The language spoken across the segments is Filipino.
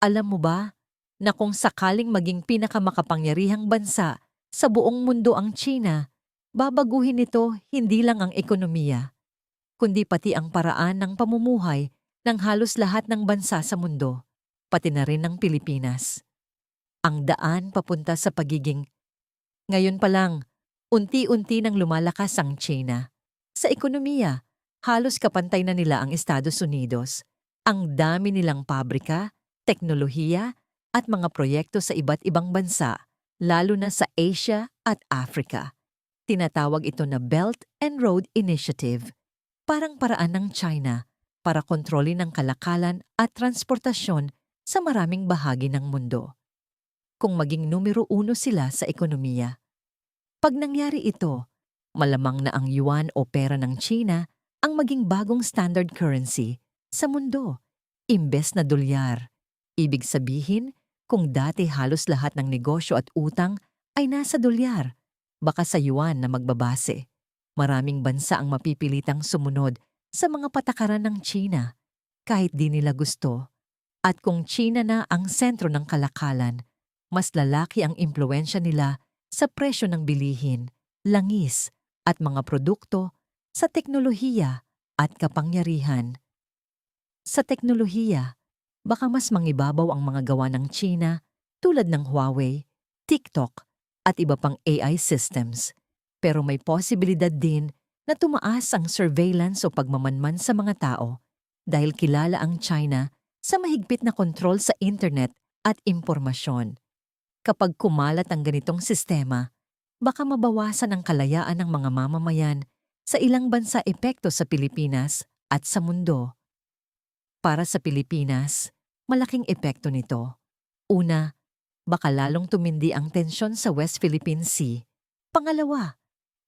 Alam mo ba na kung sakaling maging pinakamakapangyarihang bansa sa buong mundo ang China, babaguhin nito hindi lang ang ekonomiya, kundi pati ang paraan ng pamumuhay ng halos lahat ng bansa sa mundo, pati na rin ng Pilipinas. Ang daan papunta sa pagiging ngayon pa lang, unti-unti nang lumalakas ang China. Sa ekonomiya, halos kapantay na nila ang Estados Unidos. Ang dami nilang pabrika, teknolohiya, at mga proyekto sa iba't ibang bansa, lalo na sa Asia at Africa. Tinatawag ito na Belt and Road Initiative, parang paraan ng China para kontrolin ang kalakalan at transportasyon sa maraming bahagi ng mundo. Kung maging numero uno sila sa ekonomiya. Pag nangyari ito, malamang na ang yuan o pera ng China ang maging bagong standard currency sa mundo, imbes na dolyar. Ibig sabihin, kung dati halos lahat ng negosyo at utang ay nasa dolyar, baka sa yuan na magbabase. Maraming bansa ang mapipilitang sumunod sa mga patakaran ng China kahit di nila gusto. At kung China na ang sentro ng kalakalan, mas lalaki ang impluensya nila sa presyo ng bilihin, langis, at mga produkto sa teknolohiya at kapangyarihan. Sa teknolohiya, baka mas mangibabaw ang mga gawa ng China tulad ng Huawei, TikTok, at iba pang AI systems. Pero may posibilidad din na tumaas ang surveillance o pagmamanman sa mga tao dahil kilala ang China sa mahigpit na kontrol sa internet at impormasyon. Kapag kumalat ang ganitong sistema, baka mabawasan ang kalayaan ng mga mamamayan sa ilang bansa epekto sa Pilipinas at sa mundo. Para sa Pilipinas, malaking epekto nito. Una, baka lalong tumindi ang tensyon sa West Philippine Sea. Pangalawa,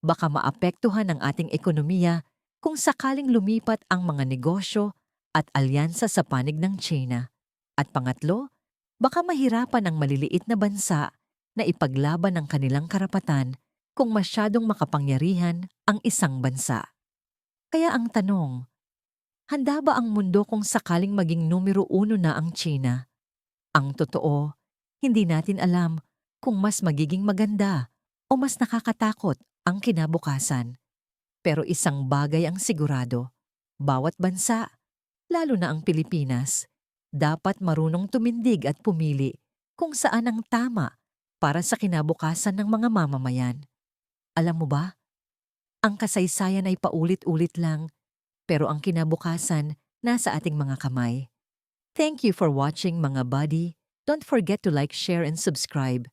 baka maapektuhan ang ating ekonomiya kung sakaling lumipat ang mga negosyo at alyansa sa panig ng China. At pangatlo, baka mahirapan ang maliliit na bansa na ipaglaban ang kanilang karapatan kung masyadong makapangyarihan ang isang bansa. Kaya ang tanong, handa ba ang mundo kung sakaling maging numero uno na ang China? Ang totoo, hindi natin alam kung mas magiging maganda o mas nakakatakot ang kinabukasan. Pero isang bagay ang sigurado, bawat bansa, lalo na ang Pilipinas, dapat marunong tumindig at pumili kung saan ang tama para sa kinabukasan ng mga mamamayan. Alam mo ba? Ang kasaysayan ay paulit-ulit lang, pero ang kinabukasan nasa ating mga kamay. Thank you for watching mga buddy. Don't forget to like, share, and subscribe.